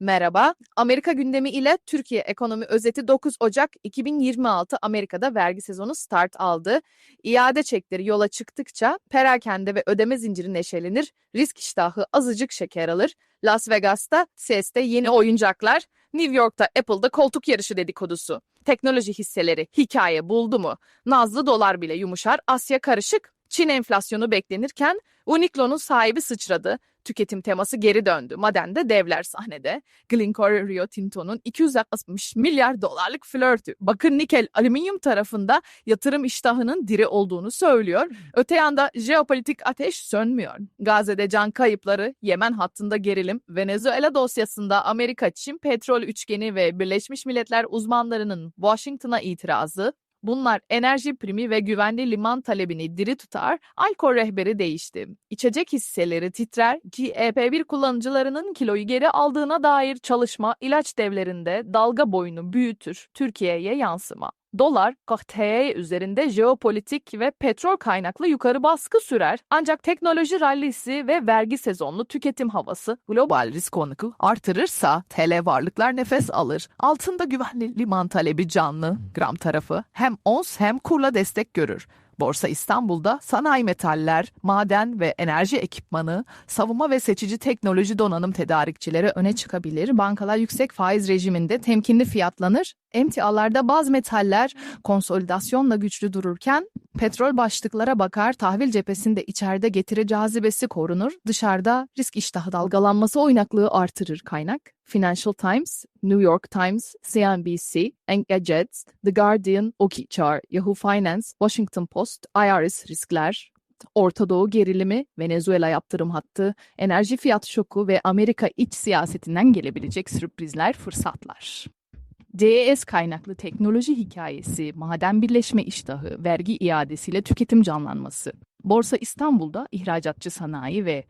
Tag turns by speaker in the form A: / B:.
A: Merhaba. Amerika gündemi ile Türkiye ekonomi özeti 9 Ocak 2026 Amerika'da vergi sezonu start aldı. İade çekleri yola çıktıkça perakende ve ödeme zinciri neşelenir, risk iştahı azıcık şeker alır. Las Vegas'ta CES'te yeni oyuncaklar, New York'ta Apple'da koltuk yarışı dedikodusu. Teknoloji hisseleri hikaye buldu mu? Nazlı dolar bile yumuşar, Asya karışık. Çin enflasyonu beklenirken Uniqlo'nun sahibi sıçradı. Tüketim teması geri döndü. Madende devler sahnede. Glencore Rio Tinto'nun 260 milyar dolarlık flörtü. Bakın nikel alüminyum tarafında yatırım iştahının diri olduğunu söylüyor. Öte yanda jeopolitik ateş sönmüyor. Gazze'de can kayıpları, Yemen hattında gerilim, Venezuela dosyasında Amerika-Çin petrol üçgeni ve Birleşmiş Milletler uzmanlarının Washington'a itirazı, Bunlar enerji primi ve güvenli liman talebini diri tutar, Alkor rehberi değişti. İçecek hisseleri titrer ki EP1 kullanıcılarının kiloyu geri aldığına dair çalışma ilaç devlerinde dalga boyunu büyütür, Türkiye'ye yansıma. Dolar, TL üzerinde jeopolitik ve petrol kaynaklı yukarı baskı sürer. Ancak teknoloji rallisi ve vergi sezonlu tüketim havası global risk konuku artırırsa TL varlıklar nefes alır. Altında güvenli liman talebi canlı, gram tarafı hem ons hem kurla destek görür. Borsa İstanbul'da sanayi metaller, maden ve enerji ekipmanı, savunma ve seçici teknoloji donanım tedarikçileri öne çıkabilir. Bankalar yüksek faiz rejiminde temkinli fiyatlanır. Emtialarda bazı metaller konsolidasyonla güçlü dururken petrol başlıklara bakar, tahvil cephesinde içeride getiri cazibesi korunur, dışarıda risk iştahı dalgalanması oynaklığı artırır kaynak. Financial Times, New York Times, CNBC, Engadget, The Guardian, Okichar, Yahoo Finance, Washington Post, IRS riskler, Orta Doğu gerilimi, Venezuela yaptırım hattı, enerji fiyat şoku ve Amerika iç siyasetinden gelebilecek sürprizler, fırsatlar. CES kaynaklı teknoloji hikayesi, maden birleşme iştahı, vergi iadesiyle tüketim canlanması. Borsa İstanbul'da ihracatçı sanayi ve